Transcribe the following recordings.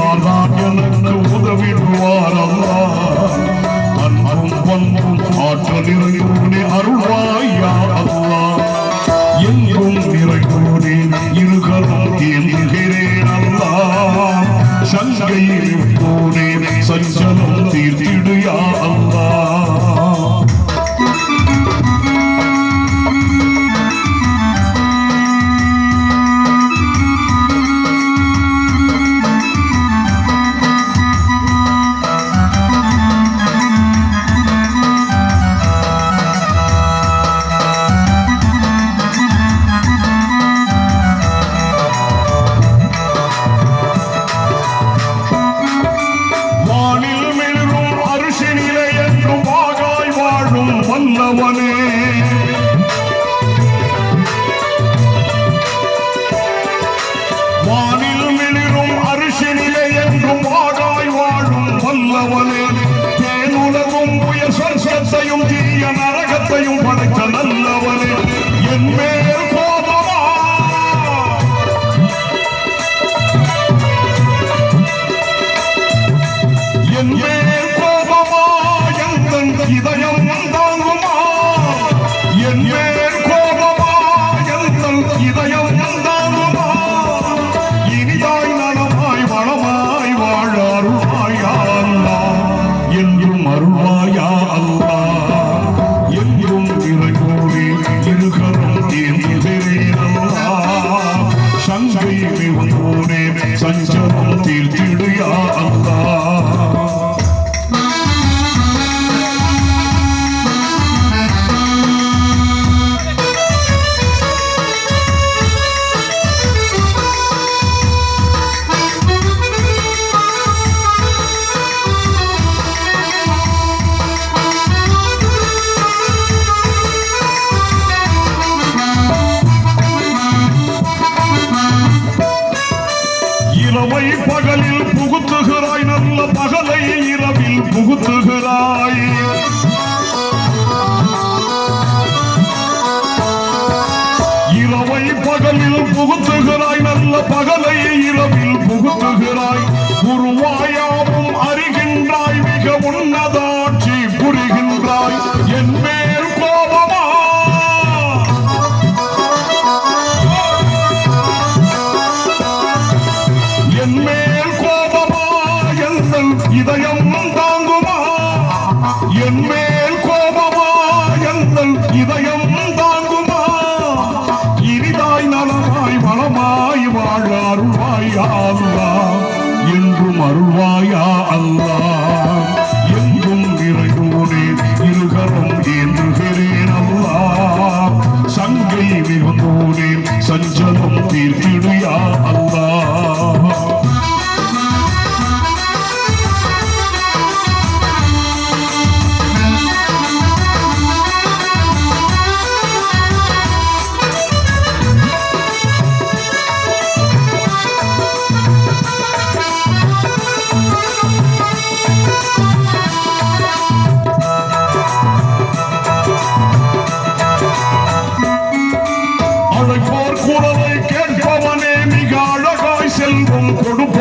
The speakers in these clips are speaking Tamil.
அதனால் தான் எனக்கு உதவிடுவார் அல்லா அன்பும் பண்பும் ஆற்றலில் நிறுவனே அருள்வாயா அல்லா எங்கும் நிறைவோனே இருகரும் ஏங்குகிறேன் அல்லா சங்கையில் போனேன் சஞ்சலம் தீர்த்திடுயா ഉമ്മയോടെ സഞ്ചമം തീർത്തിടുക അല്ലാ இரவை பகலில் புகுத்துகிறாய் நல்ல பகலை இரவில் புகுத்துகிறாய். இரவை பகலில் புகுத்துகிறாய் நல்ல பகலை இரவில் புகுத்துகிறாய்.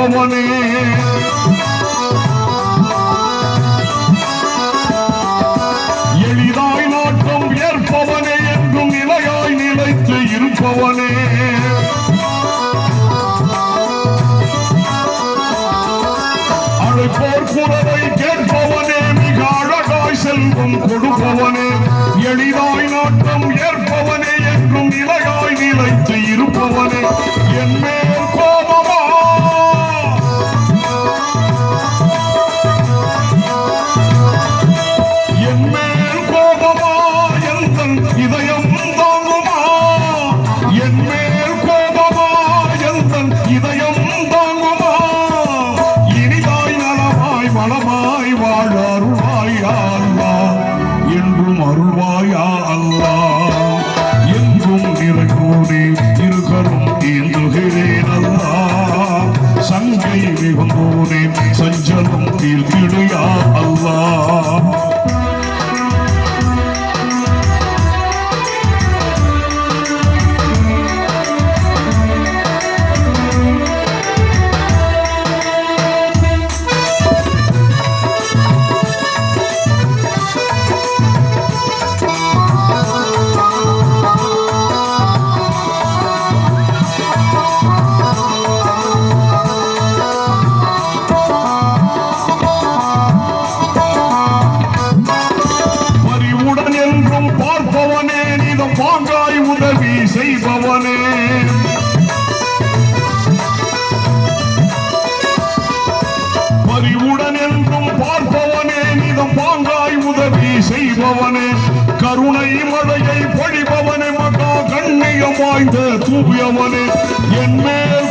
அவனே எளிதாய் நாட்டம் ஏற்பவனே என்றும் நிலையாய் நிலைத்து இருப்பவனே. பாங்காய் உதவி செய்பவனே. பறிவுடன் என்றும் பார்ப்பவனே நிதம் பாங்காய் உதவி செய்பவனே. கருணை மழையை பொழிபவனே மகா கண்ணியம் வாய்ந்த தூயவனே. என் மேல்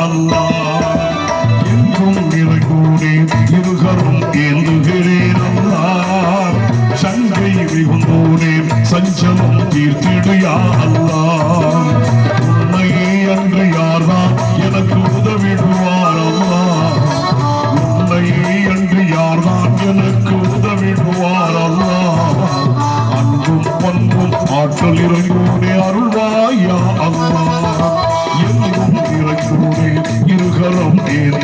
அருள்வாயா அல்லா என்றும் நிறைகூடே இருகரும் ஏந்துகிறேன் அல்லா சங்கை மிகுந்தோனே சஞ்சலம் தீர்த்திடுயா அல்லா இருகரம் ஏந்துகிறேன்